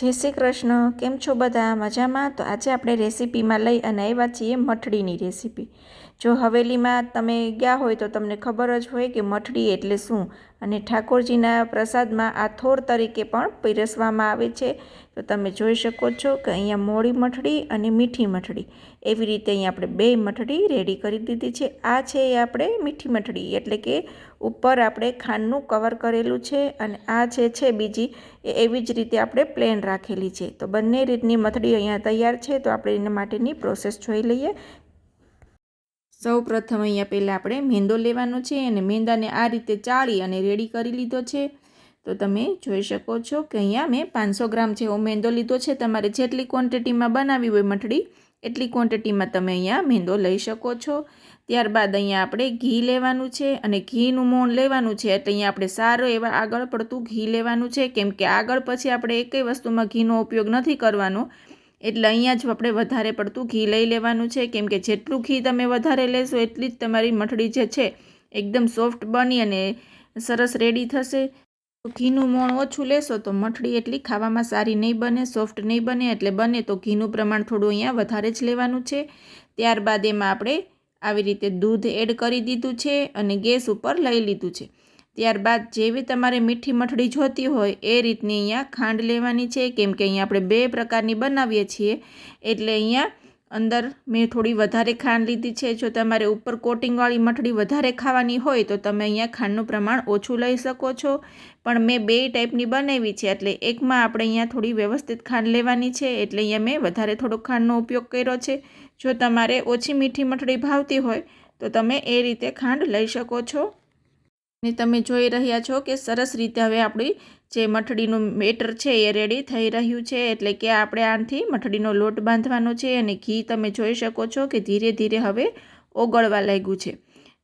જય શ્રી કૃષ્ણ. કેમ છો બધા? મજામાં? તો આજે આપણે રેસીપીમાં લઈ અને આવ્યા છીએ મઠડીની રેસીપી. જો હવેલીમાં તમે ગયા હોય તો તમને ખબર જ હોય કે મઠડી એટલે શું? અને ઠાકોરજીના પ્રસાદમાં આ થોર તરીકે પણ પીરસવામાં આવે છે. તો તમે જોઈ શકો છો કે અહીંયા મોળી મઠડી અને મીઠી મઠડી. એવી રીતે અહીંયા આપણે બે મઠડી રેડી કરી દીધી છે. આ છે એ આપણે મીઠી મઠડી, એટલે કે ઉપર આપણે ખાંડનું કવર કરેલું છે અને આ છે છે બીજી, એ એવી જ રીતે આપણે પ્લેન રાખેલી છે. તો બંને રીતની મથડી અહીંયા તૈયાર છે. તો આપણે એના માટેની પ્રોસેસ જોઈ લઈએ. સૌ પ્રથમ અહીંયા પહેલાં આપણે મેંદો લેવાનો છે અને મેંદાને આ રીતે ચાળી અને રેડી કરી લીધો છે. તો તમે જોઈ શકો છો કે અહીંયા મેં પાંચસો ગ્રામ જેવો મેંદો લીધો છે. તમારે જેટલી ક્વોન્ટિટીમાં બનાવી હોય મઠડી એટલી ક્વોન્ટિટીમાં તમે અહીંયા મેંદો લઈ શકો છો. ત્યારબાદ અહીંયા આપણે ઘી લેવાનું છે અને ઘીનું મોણ લેવાનું છે. એટલે અહીંયા આપણે સારો એવા આગળ પડતું ઘી લેવાનું છે. કેમ કે આગળ પછી આપણે એકેય વસ્તુમાં ઘીનો ઉપયોગ નથી કરવાનો. એટલે અહીંયા જ આપણે વધારે પડતું ઘી લઈ લેવાનું છે. કેમ કે જેટલું ઘી તમે વધારે લેશો એટલી જ તમારી મઠડી જે છે, એકદમ સોફ્ટ બની અને સરસ રેડી થશે. ઘીનું મોણ ઓછું લેશો તો મઠડી એટલી ખાવામાં સારી નહીં બને, સોફ્ટ નહીં બને, એટલે બને તો ઘીનું પ્રમાણ થોડું અહીંયા વધારે જ લેવાનું છે. ત્યારબાદ એમાં આપણે આવી રીતે દૂધ એડ કરી દીધું છે અને ગેસ ઉપર લઈ લીધું છે. ત્યારબાદ જેવી તમારે મીઠી મઠડી જોતી હોય એ રીતની અહીંયા ખાંડ લેવાની છે. કેમ કે અહીંયા આપણે બે પ્રકારની બનાવીએ છીએ. એટલે અહીંયા અંદર મેં થોડી વધારે ખાંડ લીધી છે. જો તમારે ઉપર કોટિંગવાળી મઠડી વધારે ખાવાની હોય તો તમે અહીંયા ખાંડનું પ્રમાણ ઓછું લઈ શકો છો. પણ મેં બે ટાઈપની બનાવી છે. એટલે એકમાં આપણે અહીંયા થોડી વ્યવસ્થિત ખાંડ લેવાની છે. એટલે અહીંયા મેં વધારે થોડો ખાંડનો ઉપયોગ કર્યો છે. જો તમારે ઓછી મીઠી મઠડી ભાવતી હોય તો તમે એ રીતે ખાંડ લઈ શકો છો. ને તમે જોઈ રહ્યા છો કે સરસ રીતે હવે આપણી જે મઠડીનું બેટર છે એ રેડી થઈ રહ્યું છે. એટલે કે આપણે આનાથી મઠડીનો લોટ બાંધવાનો છે અને ઘી તમે જોઈ શકો છો કે ધીરે ધીરે હવે ઓગળવા લાગ્યું છે.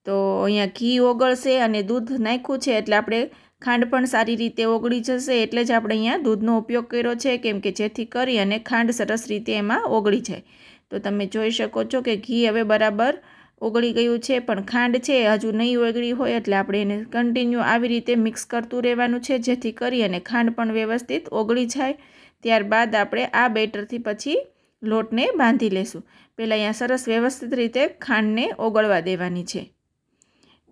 તો અહીંયા ઘી ઓગળશે અને દૂધ નાખ્યું છે એટલે આપણે ખાંડ પણ સારી રીતે ઓગળી જશે. એટલે જ આપણે અહીંયા દૂધનો ઉપયોગ કર્યો છે કેમ કે જેથી કરી અને ખાંડ સરસ રીતે એમાં ઓગળી જાય. તો તમે જોઈ શકો છો કે ઘી હવે બરાબર ઓગળી ગયું છે, પણ ખાંડ છે, હજુ નહીં ઓગળી હોય એટલે આપણે એને કન્ટિન્યુ આવી રીતે મિક્સ કરતું રહેવાનું છે, જેથી કરી અને ખાંડ પણ વ્યવસ્થિત ઓગળી જાય. ત્યારબાદ આપણે આ બેટરથી પછી લોટને બાંધી લેશું. પહેલાં અહીંયા સરસ વ્યવસ્થિત રીતે ખાંડને ઓગળવા દેવાની છે.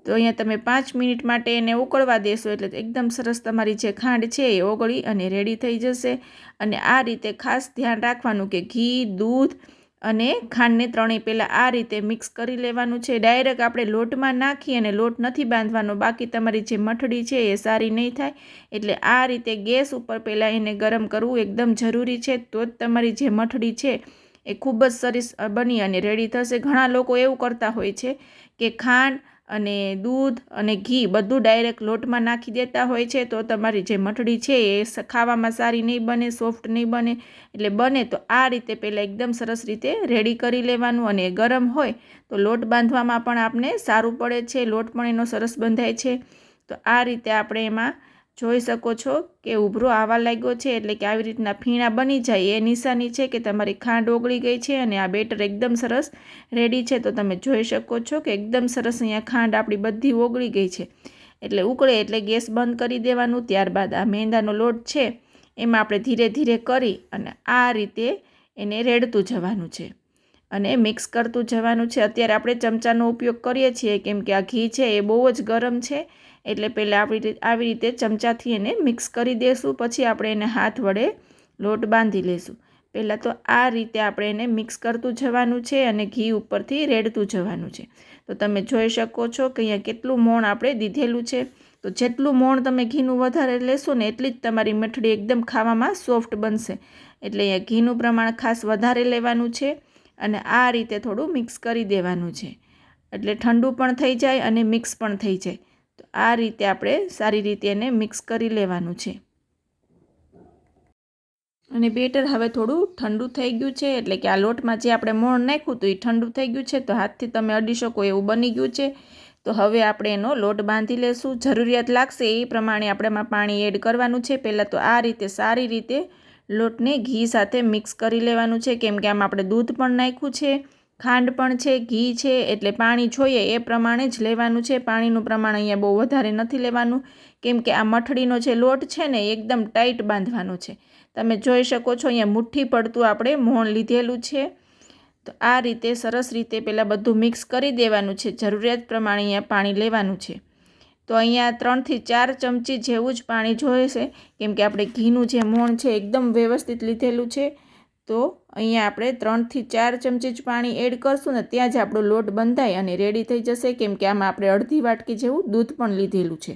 તો અહીંયા તમે પાંચ મિનિટ માટે એને ઉકળવા દેશો એટલે એકદમ સરસ તમારી જે ખાંડ છે એ ઓગળી અને રેડી થઈ જશે. અને આ રીતે ખાસ ધ્યાન રાખવાનું કે ઘી, દૂધ અને ખાંડને ત્રણેય પહેલાં આ રીતે મિક્સ કરી લેવાનું છે. ડાયરેક્ટ આપણે લોટમાં નાખી અને લોટ નથી બાંધવાનો. બાકી તમારી જે મઠડી છે એ સારી નહીં થાય. એટલે આ રીતે ગેસ ઉપર પહેલાં એને ગરમ કરવું એકદમ જરૂરી છે. તો જ તમારી જે મઠડી છે એ ખૂબ જ સરસ બની અને રેડી થશે. ઘણા લોકો એવું કરતા હોય છે કે ખાંડ અને દૂધ અને ઘી બધું ડાયરેક્ટ લોટમાં નાખી દેતા હોય છે, તો તમારી જે મઠડી છે એ ખાવામાં સારી નહીં બને સોફ્ટ નહીં બને, એટલે બને તો આ રીતે પહેલાં એકદમ સરસ રીતે રેડી કરી લેવાનું અને ગરમ હોય તો લોટ બાંધવામાં પણ આપને સારું પડે છે, લોટ પણ એનો સરસ બંધાય છે. તો આ રીતે આપણે એમાં જોઈ શકો છો કે ઉભરો આવવા લાગ્યો છે એટલે કે આવી રીતના ફીણા બની જાય. એ નિશાની છે કે તમારી ખાંડ ઓગળી ગઈ છે અને આ બેટર એકદમ સરસ રેડી છે. તો તમે જોઈ શકો છો કે એકદમ સરસ અહીંયા ખાંડ આપણી બધી ઓગળી ગઈ છે. એટલે ઉકળે એટલે ગેસ બંધ કરી દેવાનું. ત્યારબાદ આ મેંદાનો લોટ છે એમાં આપણે ધીરે ધીરે કરી અને આ રીતે એને રેડતું જવાનું છે. અને મિક્સ કરતું જવાનું છે. અત્યારે આપણે ચમચાનો ઉપયોગ કરીએ છીએ. કેમ કે આ ઘી છે, એ બહુ જ ગરમ છે. એટલે પહેલાં આપણી આવી રીતે ચમચાથી એને મિક્સ કરી દઈશું પછી આપણે એને હાથ વડે લોટ બાંધી લઈશું પહેલાં તો આ રીતે આપણે એને મિક્સ કરતું જવાનું છે અને ઘી ઉપરથી રેડતું જવાનું છે. તો તમે જોઈ શકો છો કે અહીંયા કેટલું મોણ આપણે દીધેલું છે. તો જેટલું મોણ તમે ઘીનું વધારે લેશો ને એટલી જ તમારી મીઠડી એકદમ ખાવામાં સોફ્ટ બનશે. એટલે અહીંયા ઘીનું પ્રમાણ ખાસ વધારે લેવાનું છે અને આ રીતે થોડું મિક્સ કરી દેવાનું છે. એટલે ઠંડુ પણ થઈ જાય અને મિક્સ પણ થઈ જાય. તો આ રીતે આપણે સારી રીતે એને મિક્સ કરી લેવાનું છે. અને બેટર હવે થોડું ઠંડુ થઈ ગયું છે, એટલે કે આ લોટમાં જે આપણે મોણ નાખ્યું હતું એ ઠંડુ થઈ ગયું છે, તો હાથથી તમે અડી શકો એવું બની ગયું છે. તો હવે આપણે એનો લોટ બાંધી લેશું. જરૂરિયાત લાગશે એ પ્રમાણે આપણે એમાં પાણી એડ કરવાનું છે. પહેલાં તો આ રીતે સારી રીતે લોટને ઘી સાથે મિક્સ કરી લેવાનું છે. કેમ કે આમાં આપણે દૂધ પણ નાખ્યું છે. ખાંડ પણ છે, ઘી છે, એટલે પાણી જોઈએ એ પ્રમાણે જ લેવાનું છે. પાણીનું પ્રમાણ અહીંયા બહુ વધારે નથી લેવાનું. કેમ કે આ મઠડીનો જે લોટ છે ને એકદમ ટાઈટ બાંધવાનો છે. તમે જોઈ શકો છો અહીંયા મુઠ્ઠી પડતું આપણે મોણ લીધેલું છે. તો આ રીતે સરસ રીતે પહેલાં બધું મિક્સ કરી દેવાનું છે. જરૂરિયાત પ્રમાણે અહીંયા પાણી લેવાનું છે. તો અહીંયા ત્રણથી ચાર ચમચી જેવું જ પાણી જોઈશે. કેમ કે આપણે ઘીનું જે મોણ છે એકદમ વ્યવસ્થિત લીધેલું છે. તો અહીંયા આપણે ત્રણથી ચાર ચમચી જ પાણી એડ કરશું ને ત્યાં જ આપણો લોટ બંધાય અને રેડી થઈ જશે. કેમ કે આમાં આપણે અડધી વાટકી જેવું દૂધ પણ લીધેલું છે.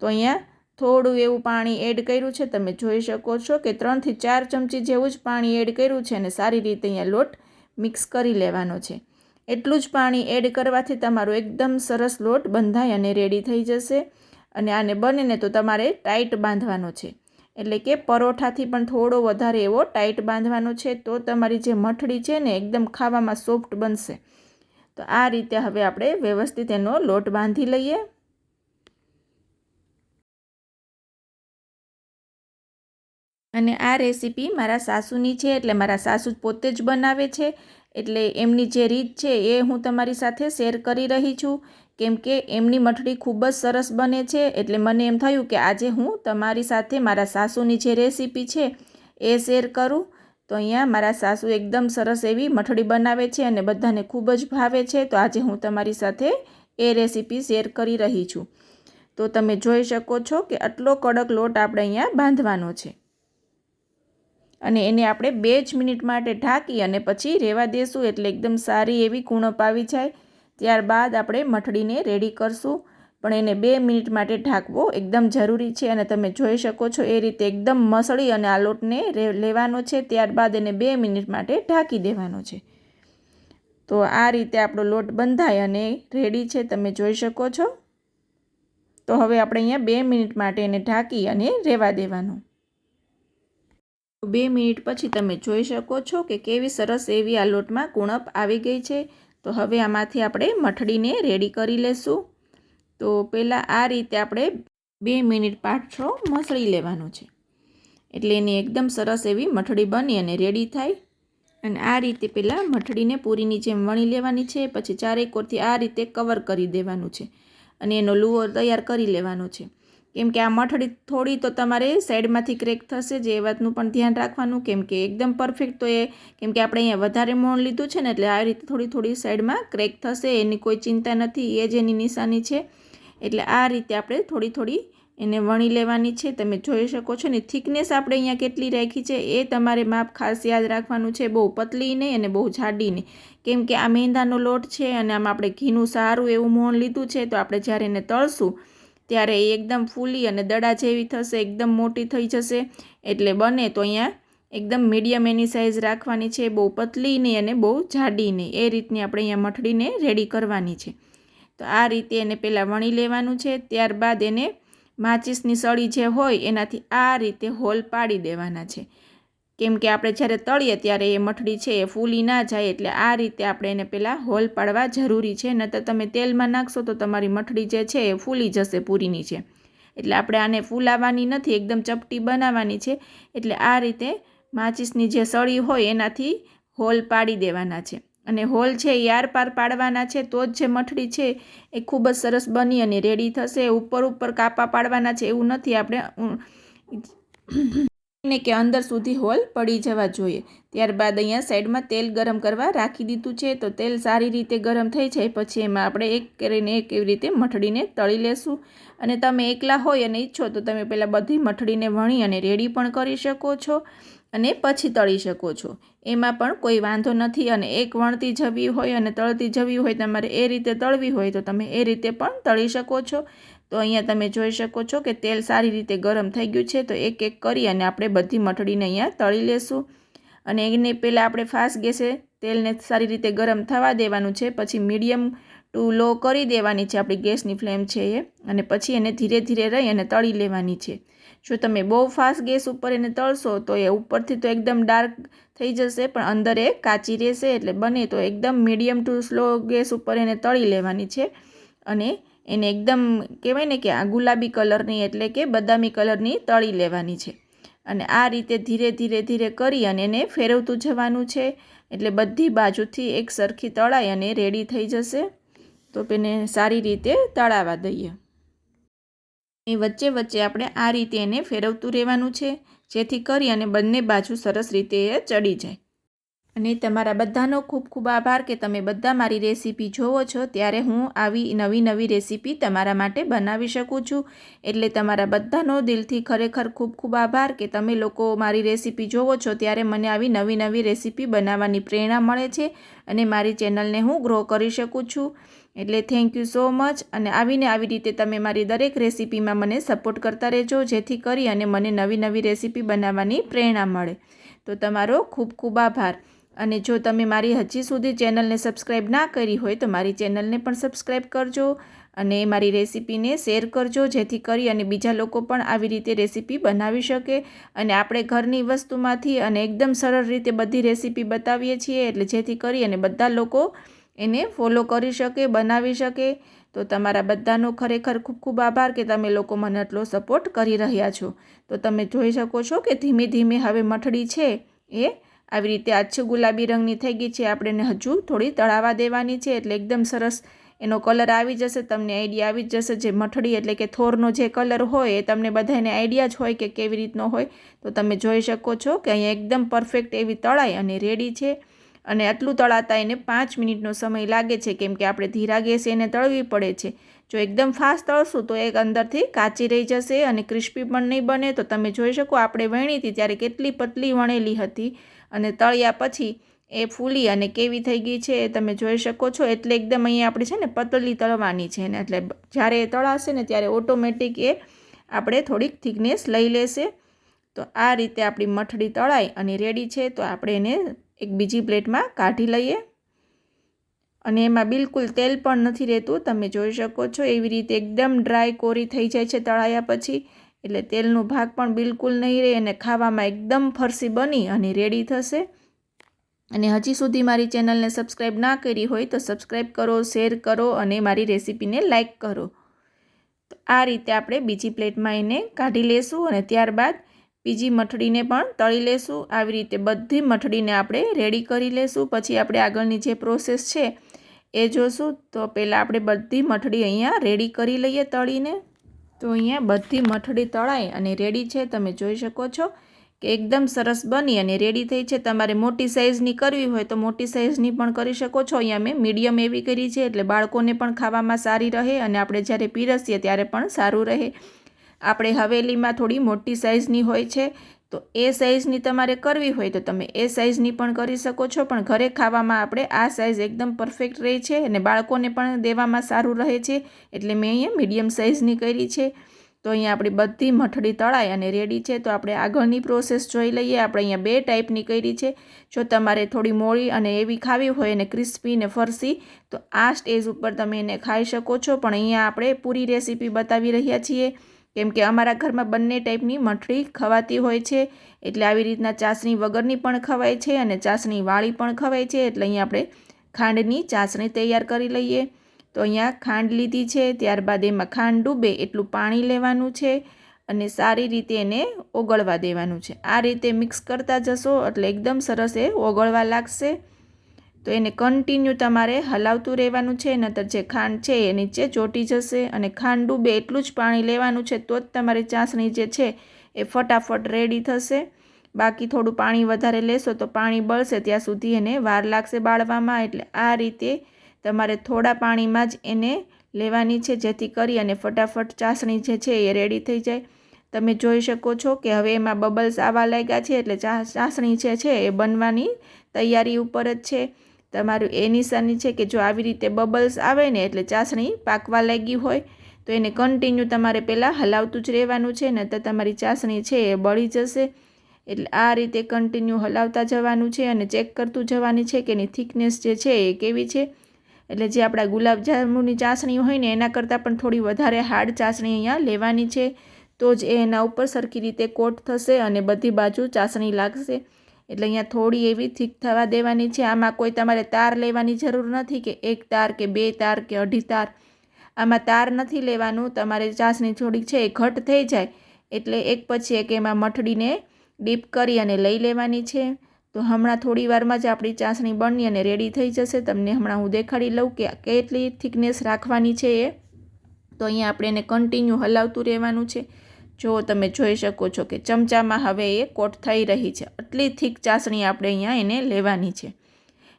તો અહીંયા થોડું એવું પાણી એડ કર્યું છે. તમે જોઈ શકો છો કે ત્રણથી ચાર ચમચી જેવું જ પાણી એડ કર્યું છે અને સારી રીતે અહીંયા લોટ મિક્સ કરી લેવાનો છે. એટલું જ પાણી એડ કરવાથી તમારો એકદમ સરસ લોટ બંધાય અને રેડી થઈ જશે. અને આને બને ને તો તમારે ટાઈટ બાંધવાનો છે. એટલે કે પરોઠાથી પણ થોડો વધારે એવો ટાઈટ બાંધવાનો છે, તો તમારી જે મઠડી છે ને એકદમ ખાવામાં સોફ્ટ બનશે. તો આ રીતે હવે આપણે વ્યવસ્થિત એનો લોટ બાંધી લઈએ. અને આ રેસીપી મારા સાસુની છે, એટલે મારા સાસુ પોતે જ બનાવે છે. એટલે એમની જે રીત છે એ હું તમારી સાથે શેર કરી રહી છું. કેમ કે એમની મઠડી ખૂબ જ સરસ બને છે. એટલે મને એમ થયું કે આજે હું તમારી સાથે મારા સાસુની જે રેસીપી છે એ શેર કરું. તો અહીંયા મારા સાસુ એકદમ સરસ એવી મઠડી બનાવે છે અને બધાને ખૂબ જ ભાવે છે. તો આજે હું તમારી સાથે એ રેસીપી શેર કરી રહી છું. તો તમે જોઈ શકો છો કે આટલો કડક લોટ આપણે અહીંયા બાંધવાનો છે. અને એને આપણે બે જ મિનિટ માટે ઢાંકી અને પછી રહેવા દેશું. એટલે એકદમ સારી એવી કૂણપ આવી જાય. ત્યારબાદ આપણે મઠડીને રેડી કરશું. પણ એને બે મિનિટ માટે ઢાંકવો એકદમ જરૂરી છે અને તમે જોઈ શકો છો એ રીતે એકદમ મસળી અને આ લોટને લેવાનો છે. ત્યારબાદ એને બે મિનિટ માટે ઢાંકી દેવાનો છે. તો આ રીતે આપણો લોટ બંધાય અને રેડી છે. તમે જોઈ શકો છો. તો હવે આપણે અહીંયા બે મિનિટ માટે એને ઢાંકી અને રહેવા દેવાનું. બે મિનિટ પછી તમે જોઈ શકો છો કે કેવી સરસ એવી આ લોટમાં કુણપ આવી ગઈ છે. તો હવે આમાંથી આપણે મઠડીને રેડી કરી લેશું. તો પહેલાં આ રીતે આપણે બે મિનિટ પાછો મસળી લેવાનું છે. એટલે એની એકદમ સરસ એવી મઠડી બની અને રેડી થાય. અને આ રીતે પહેલાં મઠડીને પૂરીની જેમ વણી લેવાની છે, પછી ચારેય કોરથી આ રીતે કવર કરી દેવાનું છે. અને એનો લુવો તૈયાર કરી લેવાનો છે. કેમ કે આ મઠડી થોડી તો તમારે સાઈડમાંથી ક્રેક થશે જે એ વાતનું પણ ધ્યાન રાખવાનું. કેમ કે એકદમ પરફેક્ટ તો એ, કેમ કે આપણે અહીંયા વધારે મોણ લીધું છે ને એટલે આ રીતે થોડી થોડી સાઈડમાં ક્રેક થશે, એની કોઈ ચિંતા નથી, એ જ એની નિશાની છે. એટલે આ રીતે આપણે થોડી થોડી એને વણી લેવાની છે. તમે જોઈ શકો છો ને થિકનેસ આપણે અહીંયા કેટલી રાખી છે એ તમારે માપ ખાસ યાદ રાખવાનું છે. બહુ પતલી નહીં અને બહુ જાડી નહીં. કેમ કે આ મેંદાનો લોટ છે અને આમાં આપણે ઘીનું સારું એવું મોણ લીધું છે, તો આપણે જ્યારે એને તળશું ત્યારે એ એકદમ ફૂલી અને દડા જેવી થશે, એકદમ મોટી થઈ જશે. એટલે બને તો અહીંયા એકદમ મીડિયમ એની સાઇઝ રાખવાની છે, બહુ પતલી નહીં અને બહુ જાડી નહીં. એ રીતની આપણે અહીંયા મઠડીને રેડી કરવાની છે. તો આ રીતે એને પહેલાં વણી લેવાનું છે, ત્યારબાદ એને માચિસની સળી જે હોય એનાથી આ રીતે હોલ પાડી દેવાના છે. કેમ કે આપણે જ્યારે તળીએ ત્યારે એ મઠડી છે એ ફૂલી ના જાય એટલે આ રીતે આપણે એને પહેલાં હોલ પાડવા જરૂરી છે. નહીતર તમે તેલમાં નાખશો તો તમારી મઠડી જે છે એ ફૂલી જશે પૂરીની છે એટલે આપણે આને ફૂલાવાની નથી, એકદમ ચપટી બનાવવાની છે. એટલે આ રીતે માચિસની જે સળી હોય એનાથી હોલ પાડી દેવાના છે. અને હોલ છે એ યાર પાર પાડવાના છે, તો જ જે મઠડી છે એ ખૂબ જ સરસ બની અને રેડી થશે. ઉપર ઉપર કાપા પાડવાના છે, એવું નથી. આપણે ને કે અંદર સુધી હોલ પડી જવા જોઈએ. ત્યારબાદ અહીંયા સાઈડમાં તેલ ગરમ કરવા રાખી દીધું છે. તો તેલ સારી રીતે ગરમ થઈ જાય પછી એમાં આપણે એક કરીને એક એવી રીતે મઠડીને તળી લેશું. અને તમે એકલા હોય અને ઈચ્છો તો તમે પહેલાં બધી મઠડીને વણી અને રેડી પણ કરી શકો છો અને પછી તળી શકો છો. એમાં પણ કોઈ વાંધો નથી અને એક વણતી જવી હોય અને તળતી જવી હોય તમારે એ રીતે તળવી હોય તો તમે એ રીતે પણ તળી શકો છો. તો અહીંયા તમે જોઈ શકો છો કે તેલ સારી રીતે ગરમ થઈ ગયું છે, તો એક એક કરી અને આપણે બધી મઠડીને અહીંયા તળી લેશું. અને એને પહેલાં આપણે ફાસ્ટ ગેસે તેલને સારી રીતે ગરમ થવા દેવાનું છે, પછી મીડિયમ ટુ લો કરી દેવાની છે આપણી ગેસની ફ્લેમ છે એ, અને પછી એને ધીરે ધીરે રહી અને તળી લેવાની છે. જો તમે બહુ ફાસ્ટ ગેસ ઉપર એને તળશો તો એ ઉપરથી તો એકદમ ડાર્ક થઈ જશે, પણ અંદર એ કાચી રહેશે એટલે બને તો એકદમ મીડિયમ ટુ સ્લો ગેસ ઉપર એને તળી લેવાની છે. અને એને એકદમ કહેવાય ને કે આ ગુલાબી કલરની એટલે કે બદામી કલરની તળી લેવાની છે. અને આ રીતે ધીરે ધીરે ધીરે કરી અને એને ફેરવતું જવાનું છે. એટલે બધી બાજુથી એક સરખી તળાય અને રેડી થઈ જશે. તો એને સારી રીતે તળાવા દઈએ. એ વચ્ચે વચ્ચે આપણે આ રીતે એને ફેરવતું રહેવાનું છે. જેથી કરી અને બંને બાજુ સરસ રીતે એ ચડી જાય. અને તમારા બધાનો ખૂબ ખૂબ આભાર કે તમે બધા મારી રેસીપી જોવો છો. ત્યારે હું આવી નવી નવી રેસીપી તમારા માટે બનાવી શકું છું. એટલે તમારા બધાનો દિલથી ખરેખર ખૂબ ખૂબ આભાર કે તમે લોકો મારી રેસીપી જોવો છો ત્યારે મને આવી નવી નવી રેસીપી બનાવવાની પ્રેરણા મળે છે અને મારી ચેનલને હું ગ્રો કરી શકું છું. એટલે થેન્ક યુ સો મચ અને આવીને આવી રીતે તમે મારી દરેક રેસીપીમાં મને સપોર્ટ કરતા રહેજો, જેથી કરી અને મને નવી નવી રેસીપી બનાવવાની પ્રેરણા મળે. તો તમારો ખૂબ ખૂબ આભાર. અને જો તમે મારી હજી સુધી ચેનલને સબસ્ક્રાઈબ ના કરી હોય તો મારી ચેનલને પણ સબસ્ક્રાઈબ કરજો અને મારી રેસીપીને શેર કરજો જેથી કરી અને બીજા લોકો પણ આવી રીતે રેસીપી બનાવી શકે. અને આપણે ઘરની વસ્તુમાંથી અને એકદમ સરળ રીતે બધી રેસીપી બતાવીએ છીએ એટલે જેથી કરી અને બધા લોકો એને ફોલો કરી શકે, બનાવી શકે. તો તમારા બધાનો ખરેખર ખૂબ ખૂબ આભાર કે તમે લોકો મને આટલો સપોર્ટ કરી રહ્યા છો. તો તમે જોઈ શકો છો કે ધીમે ધીમે હવે મઠડી છે એ આવી રીતે આછું ગુલાબી રંગની થઈ ગઈ છે. આપણે એને હજુ થોડી તળાવા દેવાની છે એટલે એકદમ સરસ એનો કલર આવી જશે, તમને આઈડિયા આવી જ જશે. જે મઠડી એટલે કે થોરનો જે કલર હોય એ તમને બધાને આઈડિયા જ હોય કે કેવી રીતનો હોય. તો તમે જોઈ શકો છો કે અહીંયા એકદમ પરફેક્ટ એવી તળાઈ અને રેડી છે. અને આટલું તળાતા એને પાંચ મિનિટનો સમય લાગે છે, કેમ કે આપણે ધીરા ગેસે એને તળવી પડે છે. જો એકદમ ફાસ્ટ તળશું તો એક અંદરથી કાચી રહી જશે અને ક્રિસ્પી પણ નહીં બને. તો તમે જોઈ શકો, આપણે વણી હતી ત્યારે કેટલી પતલી વણેલી હતી. અને તળ્યા પછી એ ફૂલી અને કેવી થઈ ગઈ છે એ તમે જોઈ શકો છો. એટલે એકદમ અહીંયા આપણે છે ને પતલી તળવાની છે ને. એટલે જ્યારે એ તળાશે ને ત્યારે ઓટોમેટિક એ આપણે થોડીક થિકનેસ લઈ લેશે. તો આ રીતે આપણી મઠડી તળાઈ અને રેડી છે તો આપણે એને એક બીજી પ્લેટમાં કાઢી લઈએ. અને એમાં બિલકુલ તેલ પણ નથી રહેતું. તમે જોઈ શકો છો એવી રીતે એકદમ ડ્રાય કોરી થઈ જાય છે તળાયા પછી. એટલે તેલનો ભાગ પણ બિલકુલ નહીં રહે અને ખાવામાં એકદમ ફરસી બની અને રેડી થશે. અને હજી સુધી મારી ચેનલને સબસ્ક્રાઈબ ના કરી હોય તો સબસ્ક્રાઈબ કરો શેર કરો અને મારી રેસીપીને લાઇક કરો. તો આ રીતે આપણે બીજી પ્લેટમાં એને કાઢી લેશું અને ત્યારબાદ બીજી મઠડીને પણ તળી લેશું. આવી રીતે બધી મઠડીને આપણે રેડી કરી લેશું. પછી આપણે આગળની જે પ્રોસેસ છે એ જોશું. તો પહેલાં આપણે બધી મઠડી અહીંયા રેડી કરી લઈએ તળીને. તો અહીંયા બધી મઠડી તળાઈ અને રેડી છે, તમે જોઈ શકો છો કે એકદમ સરસ બની અને રેડી થઈ છે. તમારે મોટી સાઇઝની કરવી હોય તો મોટી સાઇઝની પણ કરી શકો છો. અહીંયા મેં મીડિયમ એવી કરી છે એટલે બાળકોને પણ ખાવામાં સારી રહે અને આપણે જ્યારે પીરસીએ ત્યારે પણ સારું રહે. આપણે હવેલીમાં થોડી મોટી સાઇઝની હોય છે તો એ સાઇઝની તમારે કરવી હોય તો તમે એ સાઇઝની પણ કરી શકો છો. પણ ઘરે ખાવામાં આપણે આ સાઇઝ એકદમ પરફેક્ટ રહે છે અને બાળકોને પણ દેવામાં સારું રહે છે. એટલે મેં અહીંયા મીડિયમ સાઇઝની કરી છે. તો અહીંયા આપણી બધી મઠડી તળાઈ અને રેડી છે. તો આપણે આગળની પ્રોસેસ જોઈ લઈએ. આપણે અહીંયા બે ટાઈપની કરી છે. જો તમારે થોડી મોળી અને એવી ખાવી હોય અને ક્રિસ્પી ને ફરસી, તો આ સ્ટેજ ઉપર તમે એને ખાઈ શકો છો. પણ અહીંયા આપણે પૂરી રેસીપી બતાવી રહ્યા છીએ. કેમ કે અમારા ઘરમાં બંને ટાઈપની મઠડી ખવાતી હોય છે. એટલે આવી રીતના ચાસણી વગરની પણ ખવાય છે અને ચાસણી વાળી પણ ખવાય છે. એટલે અહીંયા આપણે ખાંડની ચાસણી તૈયાર કરી લઈએ. તો અહીંયા ખાંડ લીધી છે. ત્યારબાદ એમાં ખાંડ ડૂબે એટલું પાણી લેવાનું છે અને સારી રીતે એને ઓગળવા દેવાનું છે. આ રીતે મિક્સ કરતા જશો એટલે એકદમ સરસ એ ઓગળવા લાગશે. તો એને કન્ટિન્યુ તમારે હલાવતું રહેવાનું છે નતર જે ખાંડ છે એ નીચે ચોટી જશે અને ખાંડ ડૂબે એટલું જ પાણી લેવાનું છે, તો જ તમારી ચાસણી જે છે એ ફટાફટ રેડી થશે. બાકી થોડું પાણી વધારે લેશો તો પાણી બળશે, ત્યાં સુધી એને વાર લાગશે બાળવામાં. એટલે આ રીતે તમારે થોડા પાણીમાં જ એને લેવાની છે, જેથી કરી અને ફટાફટ ચાસણી જે છે એ રેડી થઈ જાય. તમે જોઈ શકો છો કે હવે એમાં બબલ્સ આવવા લાગ્યા છે, એટલે ચાસણી જે છે એ બનવાની તૈયારી ઉપર જ છે. તમારું એ નિશાની છે કે જો આવી રીતે બબલ્સ આવે ને એટલે ચાસણી પાકવા લાગી હોય, તો એને કન્ટિન્યુ તમારે પહેલાં હલાવતું જ રહેવાનું છે ને તો તમારી ચાસણી છે એ બળી જશે. એટલે આ રીતે કન્ટિન્યુ હલાવતા જવાનું છે અને ચેક કરતું જવાની છે કે એની થિકનેસ જે છે એ કેવી છે. એટલે જે આપણા ગુલાબજાંબુની ચાસણી હોય ને એના કરતાં પણ થોડી વધારે હાર્ડ ચાસણી અહીંયા લેવાની છે. તો જ એ એના ઉપર સરખી રીતે કોટ થશે અને બધી બાજુ ચાસણી લાગશે. એટલે અહીંયા થોડી એવી થીક થવા દેવાની છે. આમાં કોઈ તમારે તાર લેવાની જરૂર નથી કે એક તાર કે બે તાર કે અઢી તાર. આમાં તાર નથી લેવાનું. તમારે ચાસણી થોડીક છે એ ઘટ થઈ જાય. એટલે એક પછી એક એમાં મઠડીને ડીપ કરી અને લઈ લેવાની છે. તો હમણાં થોડી વારમાં જ આપણી ચાસણી બની અને રેડી થઈ જશે. તમને હમણાં હું દેખાડી લઉં કે કેટલી થિકનેસ રાખવાની છે એ. તો અહીંયા આપણે એને કન્ટિન્યુ હલાવતું રહેવાનું છે. જો તમે જોઈ શકો છો કે ચમચામાં હવે એ કોટ થઈ રહી છે. આટલી થીક ચાસણી આપણે અહીંયા એને લેવાની છે.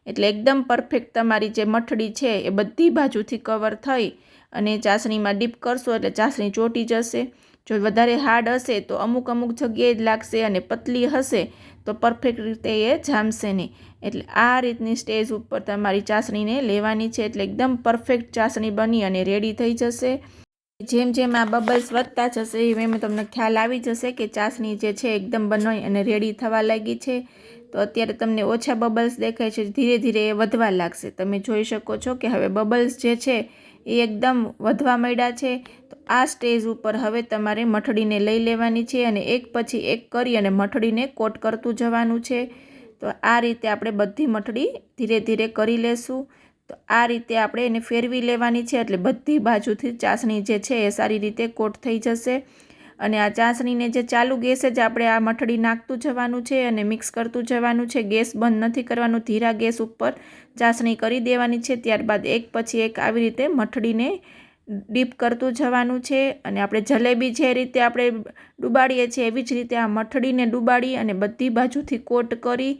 એટલે એકદમ પરફેક્ટ તમારી જે મઠડી છે એ બધી બાજુથી કવર થઈ અને ચાસણીમાં ડીપ કરશો એટલે ચાસણી ચોટી જશે. જો વધારે હાર્ડ હશે તો અમુક અમુક જગ્યાએ જ લાગશે અને પતલી હશે તો પરફેક્ટ રીતે એ જામશે નહીં. એટલે આ રીતની સ્ટેજ ઉપર તમારી ચાસણીને લેવાની છે એટલે એકદમ પરફેક્ટ ચાસણી બની અને રેડી થઈ જશે. જેમ જેમ આ બબલ્સ વધતા જશે, એમ એમ તમને ખ્યાલ આવી જશે કે ચાસણી જે છે એકદમ બનાવી અને રેડી થવા લાગી છે. તો અત્યારે તમને ઓછા બબલ્સ દેખાય છે, ધીરે ધીરે એ વધવા લાગશે. તમે જોઈ શકો છો કે હવે બબલ્સ જે છે એ એકદમ વધવા માંડ્યા છે. તો આ સ્ટેજ ઉપર હવે તમારે મઠડીને લઈ લેવાની છે અને એક પછી એક કરી અને મઠડીને કોટ કરતું જવાનું છે. તો આ રીતે આપણે બધી મઠડી ધીરે ધીરે કરી લેશું. તો આ રીતે આપણે એને ફેરવી લેવાની છે. એટલે બધી બાજુથી ચાસણી જે છે એ સારી રીતે કોટ થઈ જશે. અને આ ચાસણીને જે ચાલુ ગેસે જ આપણે આ મઠડી નાખતું જવાનું છે અને મિક્સ કરતું જવાનું છે. ગેસ બંધ નથી કરવાનું, ધીરા ગેસ ઉપર ચાસણી કરી દેવાની છે. ત્યારબાદ એક પછી એક આવી રીતે મઠડીને ડીપ કરતું જવાનું છે. અને આપણે જલેબી જે રીતે આપણે ડુબાડીએ છીએ એવી જ રીતે આ મઠડીને ડુબાડી અને બધી બાજુથી કોટ કરી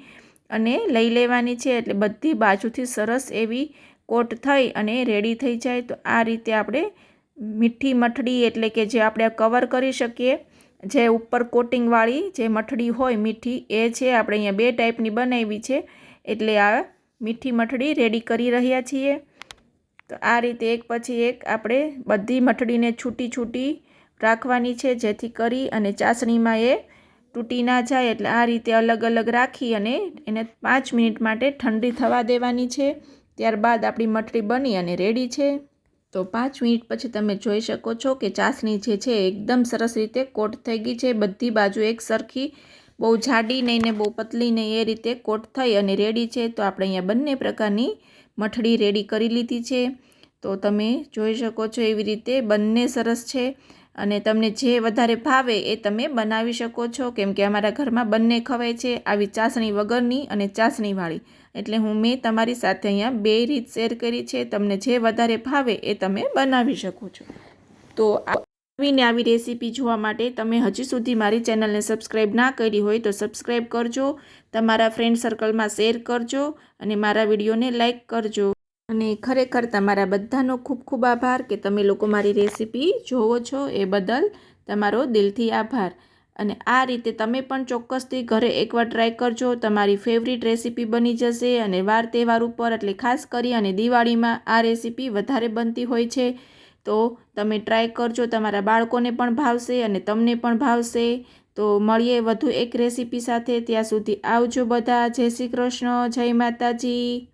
અને લઈ લેવાની છે એટલે બધી બાજુથી સરસ એવી કોટ થઈ અને રેડી થઈ જાય. તો આ રીતે આપણે મીઠી મઠડી એટલે કે જે આપણે કવર કરી શકીએ, જે ઉપર કોટિંગવાળી જે મઠડી હોય મીઠી, એ છે આપણે અહીંયા બે ટાઈપની બનાવી છે. એટલે આ મીઠી મઠડી રેડી કરી રહ્યા છીએ. તો આ રીતે એક પછી એક આપણે બધી મઠડીને છૂટી છૂટી રાખવાની છે, જેથી કરી અને ચાસણીમાં એ તૂટી ના જાય એટલે આ રીતે અલગ અલગ રાખી અને એને પાંચ મિનિટ માટે ઠંડી થવા દેવાની છે. ત્યારબાદ આપણી મઠડી બની અને રેડી છે. તો પાંચ મિનિટ પછી તમે જોઈ શકો છો કે ચાસણી જે છે એકદમ સરસ રીતે કોટ થઈ ગઈ છે. બધી બાજુ એક સરખી, બહુ જાડી નહીં ને બહુ પતલી નહીં એ રીતે કોટ થઈ અને રેડી છે. તો આપણે અહીંયા બંને પ્રકારની મઠડી રેડી કરી લીધી છે. તો તમે જોઈ શકો છો એવી રીતે બંને સરસ છે. અને તમને જે વધારે ભાવે એ તમે બનાવી શકો છો. કેમ કે અમારા ઘરમાં બંને ખવાય છે. આવી ચાસણી વગરની અને ચાસણીવાળી. એટલે હું મેં તમારી સાથે અહીંયા બે રીત શેર કરી છે. તમને જે વધારે ભાવે એ તમે બનાવી શકો છો. તો આવીને આવી રેસીપી જોવા માટે તમે હજી સુધી મારી ચેનલને સબસ્ક્રાઈબ ના કરી હોય તો સબસ્ક્રાઈબ કરજો. તમારા ફ્રેન્ડ સર્કલમાં શેર કરજો અને મારા વિડીયોને લાઇક કરજો. અને ખરેખર તમારા બધાનો ખૂબ ખૂબ આભાર કે તમે લોકો મારી રેસીપી જોવો છો એ બદલ તમારો દિલથી આભાર. અને આ રીતે તમે પણ ચોક્કસથી ઘરે એકવાર ટ્રાય કરજો. તમારી ફેવરિટ રેસીપી બની જશે અને વાર તહેવાર ઉપર, એટલે ખાસ કરી અને દિવાળીમાં આ રેસીપી વધારે બનતી હોય છે. તો તમે ટ્રાય કરજો. તમારા બાળકોને પણ ભાવશે અને તમને પણ ભાવશે. તો મળીએ વધુ એક રેસીપી સાથે. ત્યાં સુધી આવજો બધા. જય શ્રી કૃષ્ણ. જય માતાજી.